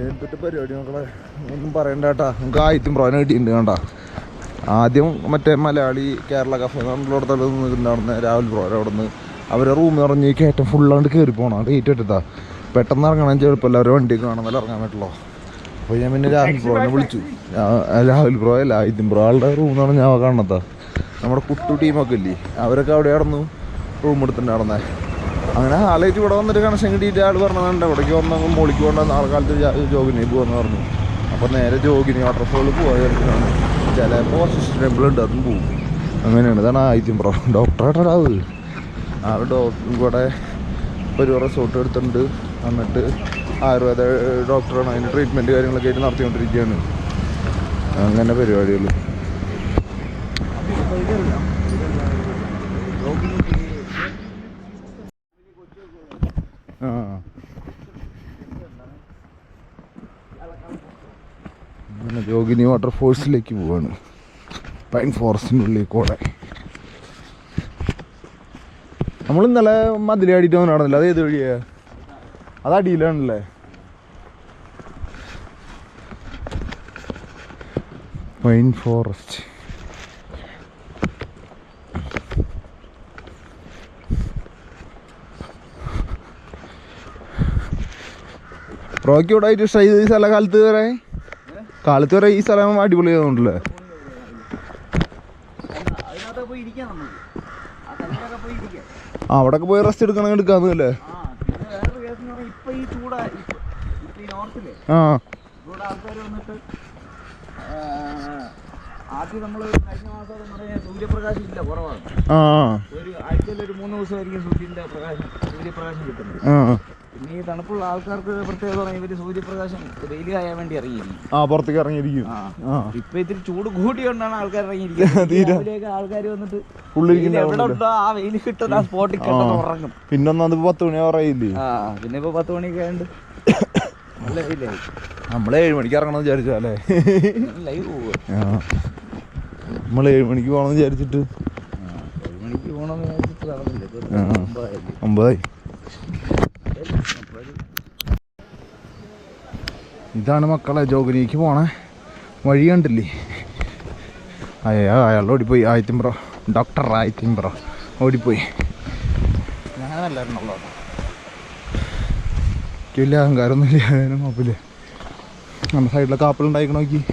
എന്തിട്ട് പരിപാടി മക്കളെ? ഒന്നും പറയണ്ട കേട്ടാ. നമുക്ക് ആയിരത്തി പ്രാവനെ കിട്ടിയിട്ടുണ്ട് കണ്ട. ആദ്യം മറ്റേ മലയാളി കേരള കഫേ നമ്മളിടത്തോട്ട് നിന്നിട്ടുണ്ടായിരുന്ന രാഹുൽ അവിടെ നിന്ന് അവരെ റൂമിൽ ഇറങ്ങി കയറ്റം ഫുള്ളാണ്ട് കയറി പോകണം ഡേറ്റ് എടുത്താ പെട്ടെന്ന് ഇറങ്ങണം ചെറുപ്പമല്ല അവരെ വണ്ടി കാണുന്നല്ലോ ഇറങ്ങാൻ പറ്റുള്ളൂ അപ്പോൾ ഞാൻ പിന്നെ രാഹുൽ ബ്രോനെ വിളിച്ചു. രാഹുൽ ബ്രോ അല്ല ആയിരത്തി ബ്രോ ആളുടെ റൂം എന്നാണ് ഞാൻ കാണുന്നത് നമ്മുടെ കുട്ടു ടീമൊക്കെ ഇല്ലേ? അവരൊക്കെ അവിടെ നടന്നു. റൂം എടുത്തിട്ട് നടന്നേ. അങ്ങനെ ആലോചിച്ച് ഇവിടെ വന്നിട്ട് കണക്ഷൻ കിട്ടിയിട്ട് ആൾ പറഞ്ഞതുണ്ട് ഇവിടേക്ക് വന്നെങ്കിൽ മോളിക്ക് കൊണ്ട് ആൾക്കാലത്ത് ജോഗിനി പോകാന്ന് പറഞ്ഞു. അപ്പോൾ നേരെ ജോഗിനി വാട്ടർഫോളിൽ വിചാരിച്ചിട്ടാണ് ചിലപ്പോൾ കുറച്ച് ടെമ്പിൾ ഉണ്ട് അതും പോകും അങ്ങനെയാണ്. ഇതാണ് ആദ്യം പ്രോ ഡോക്ടറായിട്ടാ ഡോക്ടർ ഡോക്ടറും കൂടെ ഒരു റിസോർട്ട് എടുത്തിട്ടുണ്ട്. എന്നിട്ട് ആയുർവേദ ഡോക്ടറാണ് അതിന് ട്രീറ്റ്മെന്റ് കാര്യങ്ങളൊക്കെ ആയിട്ട് നടത്തിക്കൊണ്ടിരിക്കുകയാണ്. അങ്ങനെ പരിപാടികൾ ആ അങ്ങനെ ജോഗിനി വാട്ടർഫോൾസിലേക്ക് പോവാണ്. പൈൻ ഫോറസ്റ്റിന്റെ ഉള്ളിൽ കൂടെ നമ്മൾ ഇന്നലെ മതിലടിയിട്ട് നടന്നില്ല. അത് ഏത് വഴിയാ? അത് അടിയിലാണല്ലേ? Pine forest. റോക്കി ഇവിടെ ആയിട്ട് ഇഷ്ടമായി സ്ഥലം കാലത്ത് വരെ കാലത്ത് വരെ ഈ സ്ഥലം അടിപൊളിയാവുന്നുണ്ടല്ലേ അതിനകത്ത് പോയി റെസ്റ്റ് എടുക്കണമെങ്കിൽ എടുക്കാന്നല്ലേ ആ ആദ്യം നമ്മൾ കഴിഞ്ഞ മാസം എന്ന് പറഞ്ഞാൽ സൂര്യപ്രകാശം ഇല്ല കുറവാണ്. ഒരു ആഴ്ചയിൽ ഒരു മൂന്ന് ദിവസമായിരിക്കും സൂര്യന്റെ പ്രകാശം സൂര്യപ്രകാശം കിട്ടുന്നത്. ആ. പിന്നെ ഈ തണുപ്പുള്ള ആൾക്കാർക്ക് പ്രത്യേകത പറഞ്ഞാൽ ഇവർ സൂര്യപ്രകാശം വെയിൽ കായാൻ വേണ്ടി ഇറങ്ങിയിരിക്കും. ആ പുറത്തേക്ക് ഇറങ്ങിയിരിക്കും. ഇപ്പൊ ഇത്തിരി ചൂട് കൂടിയോണ്ടാണ് ആൾക്കാർ ഇറങ്ങിയിരിക്കുന്നത്. ആൾക്കാർ വന്നിട്ട് എവിടെ ഉണ്ടോ ആ വെയിൽ കിട്ടുന്ന ആ സ്പോട്ടിൽ കിട്ടുന്ന ഉറങ്ങും. പിന്നെ ഒന്നാമത് ഇപ്പൊ പത്ത് മണി പറയില്ലേ ആ പിന്നെ ഇപ്പൊ പത്ത് മണിയൊക്കെ ഉണ്ട് നല്ല വെയിലായി നമ്മൾ ഏഴ് മണിക്ക് ഇറങ്ങണം വിചാരിച്ചു അല്ലേ? ലൈവ് പോവുക നമ്മൾ ഏഴ് മണിക്ക് പോകണം വിചാരിച്ചിട്ട്. ഏഴ് മണിക്ക് പോകണമെന്ന് വിചാരിച്ചിട്ട് നടന്നില്ല. ഒമ്പതായി. ഇതാണ് മക്കളെ ജോഗിനിക്ക് പോണേ. വഴി കണ്ടില്ലേ അയ്യോ അയാൾ ഓടിപ്പോയി. ആയിത്തിമ്പ്രോ ഡോക്ടർ ആയിത്തിമ്പ്രോ ഓടിപ്പോയി. ഞാനല്ലായിരുന്നുള്ളൂ വലിയ അഹങ്കാരമൊന്നുമില്ല അതിനും കുഴപ്പമില്ല നമ്മുടെ സൈഡിലെ ഉണ്ടായിക്കണ നോക്കി.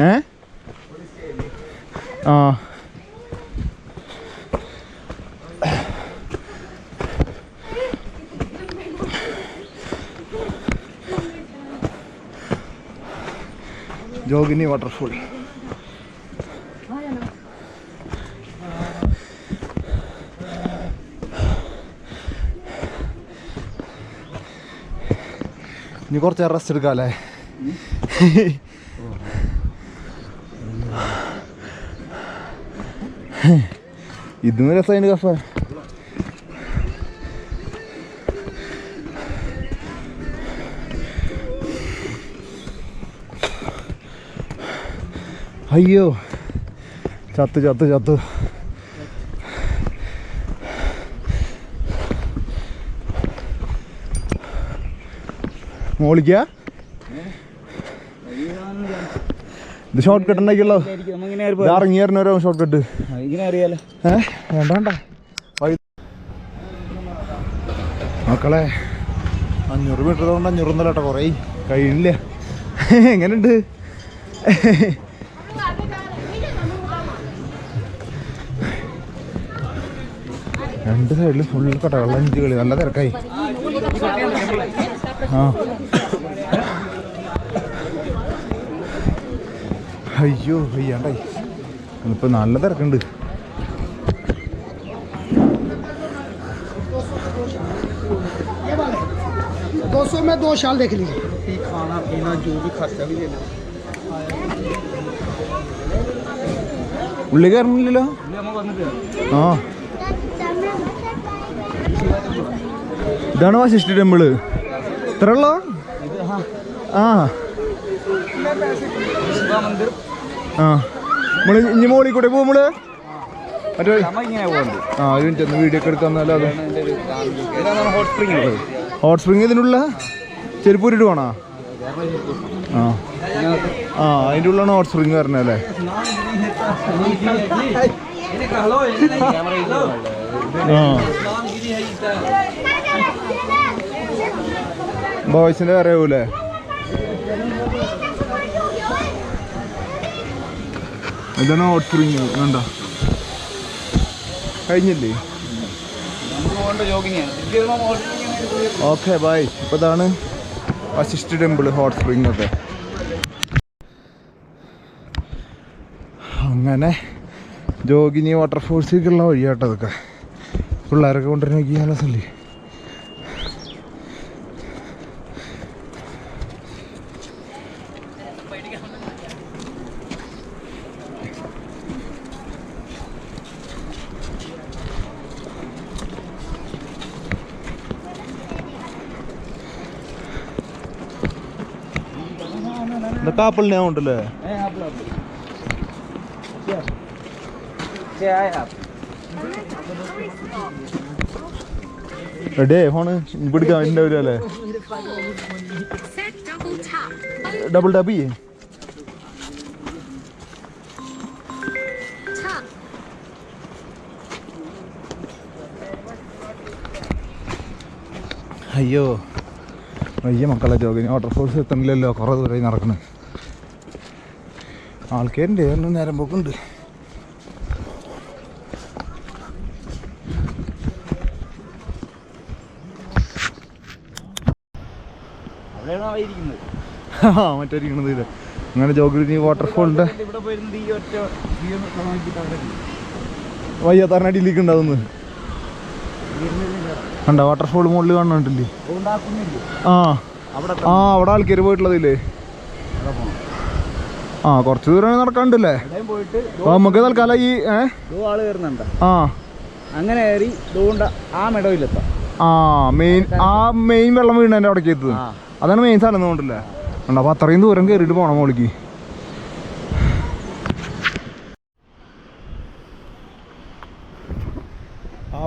ഏ? ആ. ജോഗിനി വാട്ടർഫോൾ ഇനി കുറച്ച് റെസ്റ്റ് എടുക്കാം അല്ലേ ഇതും രസമായിട്ട് കഫ. അയ്യോ. ചത്ത് ചത്ത് ചത്ത്. മോളിക്ക? ഇത് ഷോർട്ട് കട്ട് ഉണ്ടാക്കിയല്ലോ ഇറങ്ങിയായിരുന്നു ഷോർട്ട് കട്ട് ഇങ്ങനെ അറിയാലോ ഏ? വേണ്ട വേണ്ട. മക്കളെ അഞ്ഞൂറ് മീറ്റർ കൊണ്ട് അഞ്ഞൂറ് ഒന്നല്ല കേട്ടോ കുറേ. കഴിയില്ല. എങ്ങനെയുണ്ട്? രണ്ട് സൈഡിൽ ഫുൾ കടകൾ അഞ്ച് കളി നല്ല തിരക്കായി ആ അയ്യോ വയ്യാണ്ടായി ഇപ്പൊ നല്ല തിരക്കുണ്ട് दो सौ में दो शाल देख लीजिए खाना पीना जो भी खर्चा भी देना ഉള്ളി കയറുന്നില്ലല്ലോ നമുക്ക് വന്നിട്ട് ആ ഇതാണ് വശിഷ്ഠ ടെമ്പിൾ ഉള്ളോ ആ. ആ. നമ്മൾ ഇനി മോളി കൂടെ പോകുമ്പോൾ മറ്റേ ആ ഒരു മിനിറ്റ് ഒന്ന് വീഡിയോ ഒക്കെ എടുക്കാൻ ഹോട്ട് സ്പ്രിംഗ് ഹോട്ട് സ്പ്രിംഗ് ഇതിനുള്ള ചെരുപ്പൂരിട്ട് പോണോ? ആ. ആ അതിന്റെ ഉള്ളാണ് ഹോട്ട് സ്പ്രിംഗ് പറഞ്ഞല്ലേ ആ. ബോയ്സിന്റെ അറിയൂലേ ഇതാണ് ഓട്ടറിങ് വേണ്ട. കഴിഞ്ഞില്ലേ? Okay bye. ഇപ്പോൾ ഇതാണ് വശിഷ്ഠ ടെമ്പിൾ ഹോട്ട് സ്പ്രിംഗ്. ഒക്കെ അങ്ങനെ ജോഗിനി വാട്ടർഫോൾസിലേക്കുള്ള വഴിയാട്ടോ അതൊക്കെ പിള്ളേരൊക്കെ കൊണ്ടുവരുന്ന നോക്കിയാൽ രസമല്ലേ ഇതൊക്കെ ആപ്പിളിനെ ഉണ്ടല്ലേ റെഡിയായി ഫോണ് പിടിക്കാൻ എന്റെ ഒരു അല്ലേ ഡബിൾ ഡബി അയ്യോ. അയ്യ മക്കളെ ജോഗിനി വാട്ടർഫോൾസ് എത്തണില്ലല്ലോ. കുറേ ദൂരമായി നടക്കണ്. ആൾക്കാരുണ്ട് ഒന്നും നേരം പോക്കുണ്ട്. ആ ഇത്. അങ്ങനെ ജോഗിനി വാട്ടർഫോളിന്റെ വയ്യ ഉണ്ടാവുന്നത് വയ്യാത്തറിനടിയിലേക്ക് ഉണ്ടാവുന്നു കണ്ട? വാട്ടർഫോൾ മുകളിൽ കാണുന്നുണ്ടല്ലേ? ആ. അവിടെ ആ അവിടെ ആൾക്കാർ പോയിട്ടുള്ളതില്ലേ? ആ കുറച്ച് ദൂരം നടക്കാണ്ടല്ലേ നമുക്ക് തൽക്കാലം ഈ ആ. അങ്ങനെ കയറി ആ മെടവിലെത്താം. ആ മെയിൻ ആ മെയിൻ വെള്ളം വീണതിന്റെ അവിടേക്ക് എത്തുന്നത്. അതാണ് മെയിൻ സ്ഥലം ഉണ്ട് അപ്പൊ അത്രയും ദൂരം കയറിയിട്ട് പോണം മോളിക്ക്.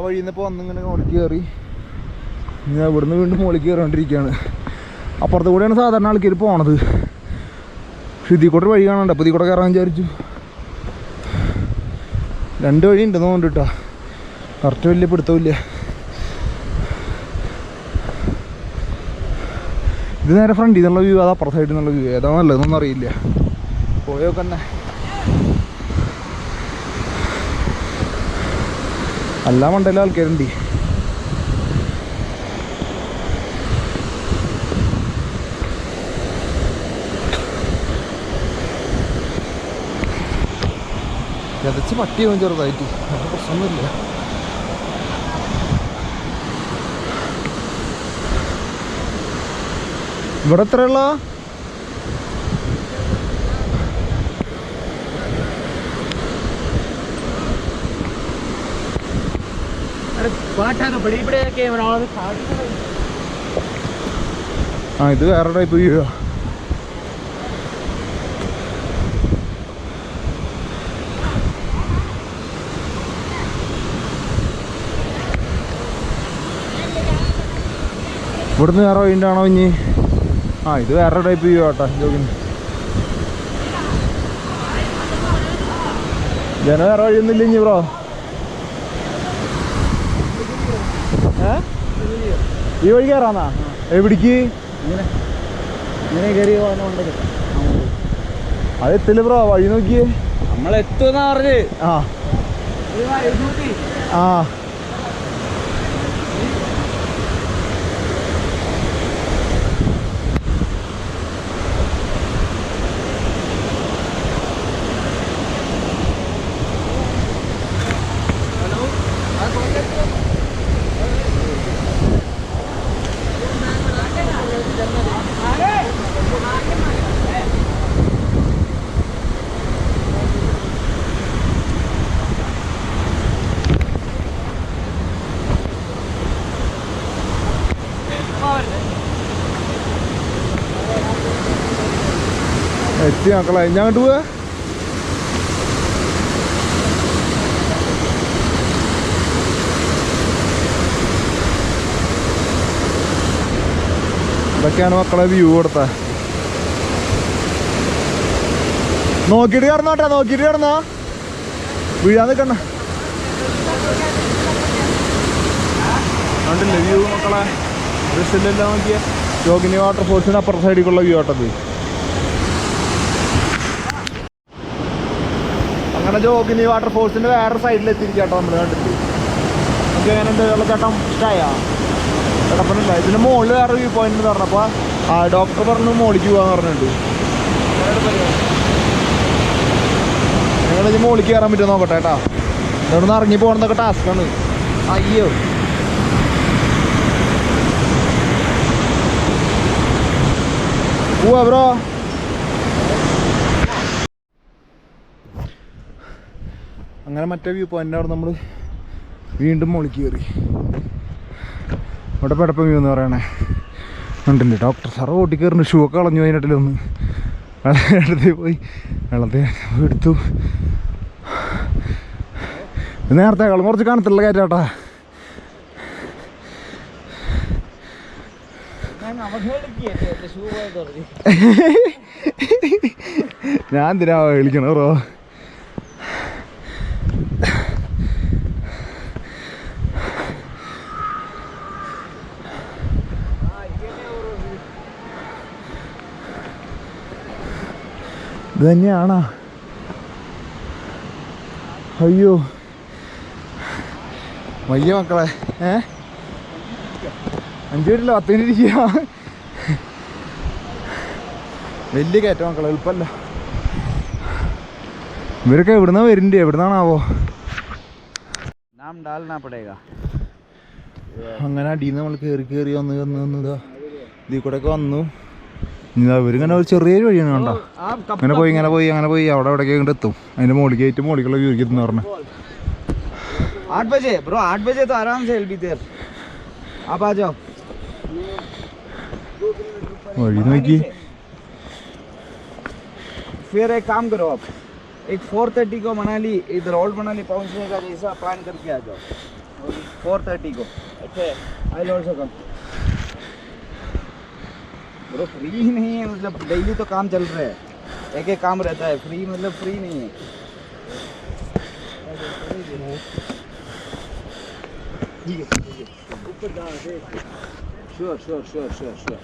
വഴിയിൽ നിന്ന് ഇപ്പോൾ വന്നിങ്ങനെ മുകളിൽ കയറി. ഞാൻ ഇവിടുന്ന് വീണ്ടും മുകളിൽ കയറിക്കൊണ്ടിരിക്കുകയാണ്. അപ്പുറത്ത് കൂടെയാണ് സാധാരണ ആൾക്കാർ പോണത്. പക്ഷെ ഇതിൽ കൂടെ വഴി കാണണ്ട അപ്പോൾ ഇതിൽ കൂടെ കയറാൻ വിചാരിച്ചു. രണ്ട് വഴി ഉണ്ടെന്ന് തോന്നിട്ടാ കറക്റ്റ് വലിയ പിടുത്തമില്ല ഇത് നേരെ ഫ്രണ്ടിൽ നിന്നുള്ള വ്യൂ അത് അപ്പുറത്തെ സൈഡിൽ നിന്നുള്ള വ്യൂ ഏതാ നല്ലതെന്നൊന്നും അറിയില്ല. പോയൊക്കെ എല്ലാ മണ്ടയിലും ആൾക്കാരുണ്ട്. ചതച്ച് പട്ടി പോകും ചെറുതായിട്ട്. അത് പ്രശ്നമൊന്നുമില്ല. ഇവിടെ എത്രയുള്ള ആ ഇത് വേറെ ടൈപ്പ് വ്യൂ ഇവിടുന്ന് വേറെ വൈൻഡ് ആണോ ഇനി? ആ ഇത് വേറെ ടൈപ്പ് വ്യൂ ആട്ടാ ജോഗിന്. ജന വേറെ വഴിയൊന്നുമില്ല ഇനി ബ്രോ. ഈ വഴി കയറാന്നാ? എവിടേക്ക് ഇങ്ങനെ. കയറി അത് എത്തില്ല ബ്രോ വഴി നോക്കിയേ. നമ്മൾ എത്തുമെന്നാ പറഞ്ഞ്. ആ. ആ. വണ്ടി മക്കളെ ഞാൻ അങ്ങോട്ട് പോവാ. ഇതൊക്കെയാണ് മക്കളെ വ്യൂ കൊടുത്ത. നോക്കിയിട്ട് കിടന്നോട്ടെ നോക്കിയിട്ട് കിടന്നോ. വീഴാൻ നിൽക്കണ്ട. കണ്ടില്ലേ വ്യൂ മക്കളെ? ബസ്സിലെല്ലാം നോക്കിയ. ജോഗിനി വാട്ടർഫോൾസിന് അപ്പുറത്തെ സൈഡിലേക്കുള്ള വ്യൂ ആട്ടത് അങ്ങനെ ജോഗിനി വാട്ടർഫോൾസിന്റെ വേറെ സൈഡിൽ കേട്ടോ നമ്മൾ കണ്ടിട്ട്. നമുക്ക് എങ്ങനെ ഉണ്ട് വെള്ളച്ചാട്ടം? ഇഷ്ടമായോ കിടപ്പണില്ല ഇതിന് മുകളിൽ വേറെ വ്യൂ പോയിന്റ് എന്ന് പറഞ്ഞപ്പോൾ ആ ഡോക്ടർ പറഞ്ഞു മുകളിലേക്ക് പോകാന്ന് പറഞ്ഞിട്ടുണ്ട്. ഞങ്ങളിത് മുകളിലേക്ക് കയറാൻ പറ്റുമോ നോക്കട്ടെ കേട്ടോ ഇവിടെ നിന്ന് ഇറങ്ങി പോകണമെന്നൊക്കെ ടാസ്ക്കാണ് അയ്യോ. പോവാ ബ്രോ. അങ്ങനെ മറ്റേ വ്യൂ പോയിന്റ് അവിടെ നമ്മൾ വീണ്ടും മുകളിൽ കയറി. ഇവിടെ പെടപ്പ് വ്യൂ എന്ന് പറയണേ. ഉണ്ടല്ലേ ഡോക്ടർ സാറ് ഓട്ടി കയറുന്നു ഷൂ ഒക്കെ കളഞ്ഞു അതിനിടയിലൊന്ന് വെള്ളത്തിൽ പോയി. വെള്ളത്തിൽ എടുത്തു. നേരത്തെ കളും കുറച്ച് കാണത്തില്ല കയറ്റാട്ടാ. ഞാൻ എന്തിനാ വിളിക്കണോ ബ്രോ ഇത് തന്നെയാണോ അയ്യോ. വയ്യ മക്കളെ. ഏ? അഞ്ചു പേരില്ല പത്തിന് ഇരിക്കുക വലിയ കയറ്റം മക്കളെ എളുപ്പമല്ല ഇവരൊക്കെ എവിടുന്ന വരുന്നുണ്ട് എവിടുന്നാണാവോ? അങ്ങനെ അടിയിൽ നിന്ന് നമ്മൾ കയറി കയറി വന്ന് വന്ന് വന്നതാ ഇതാ ഇതിൽ കൂടെയൊക്കെ വന്നു. ഇതാ ഇവരിങ്ങനെ ഒരു ചെറിയൊരു വഴിയാണ് കണ്ടോ आप कब ഇങ്ങനെ പോയി ഇങ്ങനെ പോയി അങ്ങനെ പോയി അവിടെ എവിടേക്ക് ഇങ്ങോട്ട് എത്തും അതിന്റെ മുകളിൽ കയറ്റും മുകളിലുള്ള വ്യൂ എത്തുന്ന പറഞ്ഞു आठ बजे ब्रो आठ बजे तो आराम से बी देर आप आ जाओ വഴി നോക്കി फिर एक काम करो आप एक फोर थर्टी को मनाली इधर ओल्ड मनाली पहुंचने का जैसा प्लान करके आ जाओ फोर थर्टी को अच्छा I also come bro free ही नहीं है मतलब डेली तो काम चल रहा है एक एक काम रहता है फ्री मतलब फ्री नहीं है sure sure sure sure sure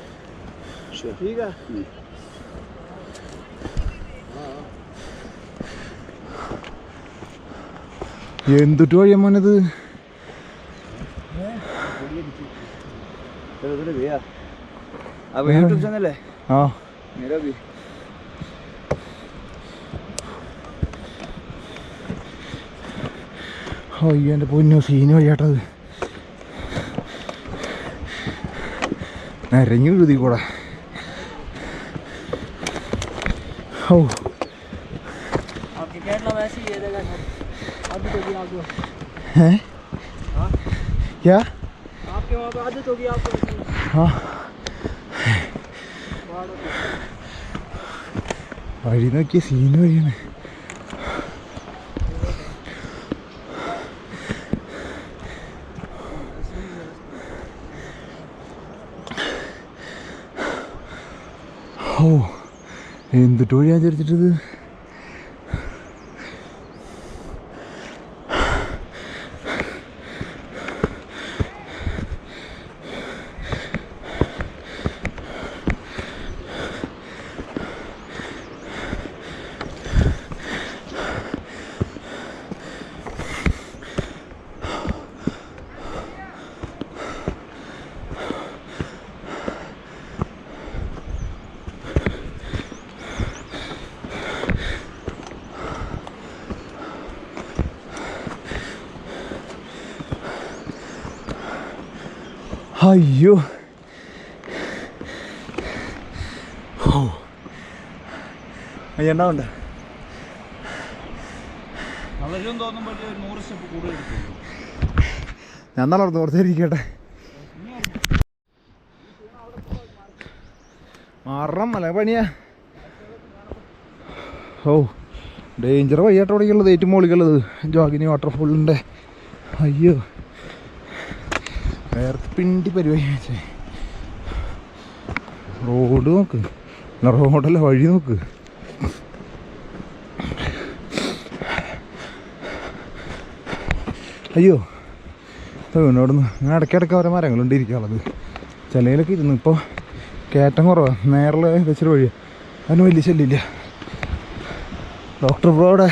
sure ठीक है എന്തുട്ട് വഴിയാ മോനത് अब यूट्यूब चैनल है ആ मेरा भी അയ്യോ എൻ്റെ പൊന്നു സീന് വഴിയാട്ടത് നിരങ്ങി എഴുതി കൂടെ ഓ आपके केरला में ऐसी ये जगह है आदत होगी आपको है क्या आपके वहाँ पे आदत होगी आपको हाँ വഴി നോക്കിയ സീന് വഴിയാണ്. ഓ എന്തിട്ട് വഴിയാ വിചാരിച്ചിട്ടത്? അയ്യോ. ഓ കൂടുതൽ എടുക്കും ഞാൻ നാളെ ഓർത്തിരിക്കട്ടെ മാറണം നല്ല പണിയാ? ഓ ഡേഞ്ചർ വയ്യാട്ടോടെയുള്ളത് ഏറ്റവും മുകളിലുള്ളത് ജോഗിനി വാട്ടർഫോളിന്റെ അയ്യോ. വേറെ പിണ്ടി പരിപാടി റോഡ് നോക്ക്. റോഡല്ല വഴി നോക്ക്. അയ്യോ അവിടുന്ന് ഞാൻ ഇടയ്ക്കിടയ്ക്ക് ഓരോ മരങ്ങളുണ്ട് ഇരിക്കാനുള്ളത് ചിലയിലൊക്കെ ഇരുന്നു ഇപ്പോൾ കയറ്റം കുറവാണ് നേരിൽ വെച്ചൊരു വഴിയാണ് അതിന് വലിയ ശല്യമില്ല. ഡോക്ടർ ബ്രോടെ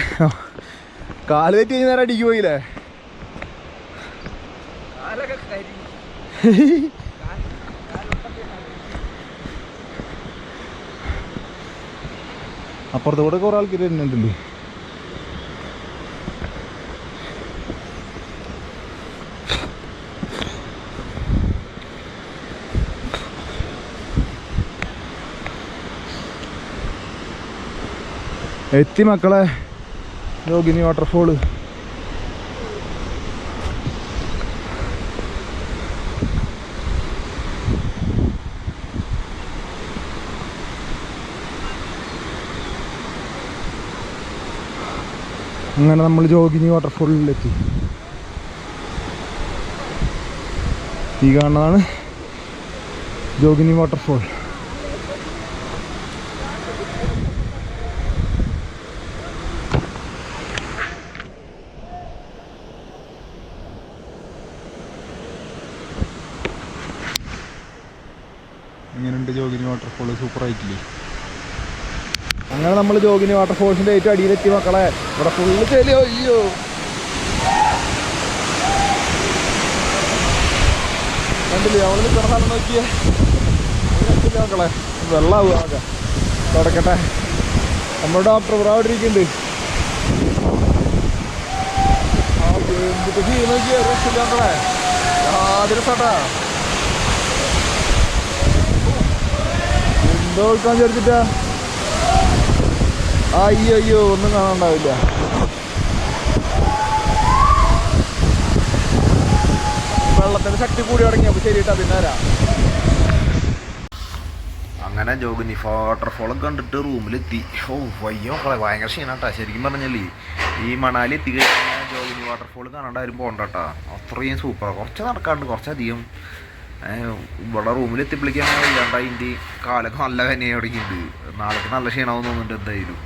കാൽ തെറ്റി കഴിഞ്ഞാൽ നേരം അടിക്ക് അപ്പുറത്ത് കൂടെ കുറേ ആൾക്കാർ വരുന്നുണ്ടല്ലേ? എത്തി മക്കളെ. യോഗിനി വാട്ടർഫോൾ അങ്ങനെ നമ്മൾ ജോഗിനി വാട്ടർഫോളിലെത്തി ഈ കാണുന്നതാണ് ജോഗിനി വാട്ടർഫോൾ ഇങ്ങനെയുണ്ട് ജോഗിനി വാട്ടർഫോൾ സൂപ്പർ ആയിട്ടില്ലേ അങ്ങനെ നമ്മൾ ജോഗിനി വാട്ടർഫോൾസിന്റെ ഏറ്റവും അടിയിലെത്തി മക്കളെ. ഇവിടെ ഫുള്ള് ചെലിയോ അയ്യോ. കണ്ടില്ലേ? അവൾ നിൽക്കുന്ന നോക്കിയേ. രക്ഷയില്ല മക്കളെ. വെള്ളമാവുക ആകെ. തുടക്കട്ടെ. നമ്മുടെ ഡോക്ടർ സട്ടാ എന്തോ വിളിക്കാൻ ചേർത്തിട്ടാ അയ്യോ അയ്യോ ഒന്നും കാണാണ്ടാവില്ല വെള്ളത്തിന്റെ ശക്തി കൂടി തുടങ്ങിയപ്പോൾ ശരിട്ടാ പിന്നാരാ അങ്ങനെ ജോഗിനി വാട്ടർഫോളും കണ്ടിട്ട് റൂമിലെത്തി ഓ വയ്യോ മക്കളെ ഭയങ്കര ക്ഷീണാട്ടാ ശരിക്കും പറഞ്ഞല്ലേ ഈ മണാലി എത്തി കഴിഞ്ഞാൽ ജോഗിനി വാട്ടർഫോൾ കാണാണ്ട് ആരും പോകണ്ടാട്ടാ അത്രയും സൂപ്പറാണ് കുറച്ച് നടക്കാണ്ട് കുറച്ചധികം ഇവിടെ റൂമിൽ എത്തിപ്പിളിക്കാൻ വയ്യാണ്ടായി എന്റെ കാലൊക്കെ നല്ല കനിയായി തുടങ്ങിയിട്ടുണ്ട്. നാളേക്ക് നല്ല ക്ഷീണമാവും തോന്നുന്നുണ്ട് എന്തായാലും.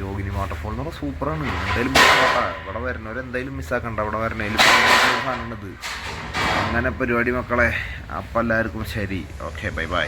ജോഗിനി വാട്ടർഫോൾ എന്ന് പറഞ്ഞാൽ സൂപ്പറാണ്. എന്തായാലും മിസ്സാക്കാം ഇവിടെ വരുന്നവർ എന്തായാലും മിസ്സാക്കണ്ട ഇവിടെ സാധനമാണിത് അങ്ങനെ പരിപാടി മക്കളെ. അപ്പം എല്ലാവർക്കും ശരി. Okay bye bye